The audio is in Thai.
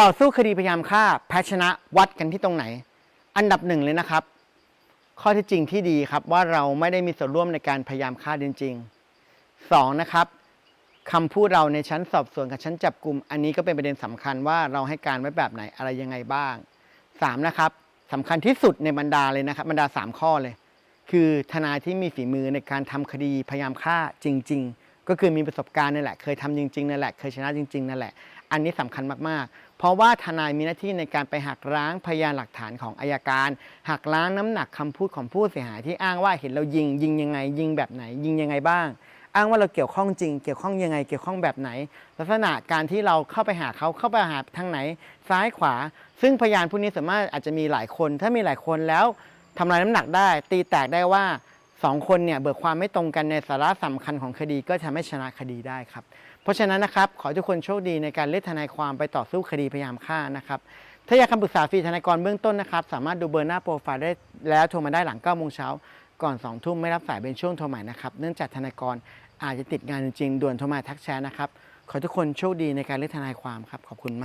ต่อสู้คดีพยายามฆ่าแพ้ชนะวัดกันที่ตรงไหน อันดับหนึ่งเลยนะครับ ข้อที่จริงที่ดีครับว่าเราไม่ได้มีส่วนร่วมในการพยายามฆ่าจริงๆสองนะครับคำพูดเราในชั้นสอบสวนกับชั้นจับกลุ่ม อันนี้ก็เป็นประเด็นสำคัญว่าเราให้การไว้แบบไหนอะไรยังไงบ้างสามนะครับสำคัญที่สุดในบรรดาเลยนะครับบรรดาสามข้อเลย คือทนายที่มีฝีมือในการทำคดีพยายามฆ่าจริง ๆ ก็คือมีประสบการณ์นั่นแหละ เคยทำจริงๆนั่นแหละ เคยชนะจริงๆนั่นแหละ อันนี้สำคัญมากๆ เพราะว่าทนายมีหน้าที่ในการไปหักล้างพยานหลักฐานของอายการ หักล้างน้ำหนักคำพูดของผู้เสียหายที่อ้างว่าเห็นเรายิง ยิงยังไง ยิงแบบไหน ยิงยังไงบ้าง อ้างว่าเราเกี่ยวข้องจริง เกี่ยวข้องยังไง เกี่ยวข้องแบบไหน ลักษณะการที่เราเข้าไปหาเขาเข้าไปหาทางไหน ซ้ายขวา ซึ่งพยานผู้นี้สามารถอาจจะมีหลายคน ถ้ามีหลายคนแล้วทำลายน้ำหนักได้ ตีแตกได้ว่า สองคนเนี่ยเบิกความไม่ตรงกันในสาระสำคัญของคดีก็ทำให้ชนะคดีได้ครับ เพราะฉะนั้นนะครับขอทุกคนโชคดีในการเล่นทนายความไปต่อสู้คดีพยายามฆ่านะครับถ้าอยากคำปรึกษาฟรีทนายกรเบื้องต้นนะครับสามารถดูเบอร์หน้าโปรไฟล์ได้แล้วโทรมาได้หลัง9โมงเช้าก่อน2ทุ่มไม่รับสายเป็นช่วงโทรใหม่นะครับเนื่องจากทนายกรอาจจะติดงานจริงด่วนโทรมาทักแชร์นะครับขอทุกคนโชคดีในการเล่นทนายความครับขอบคุณมาก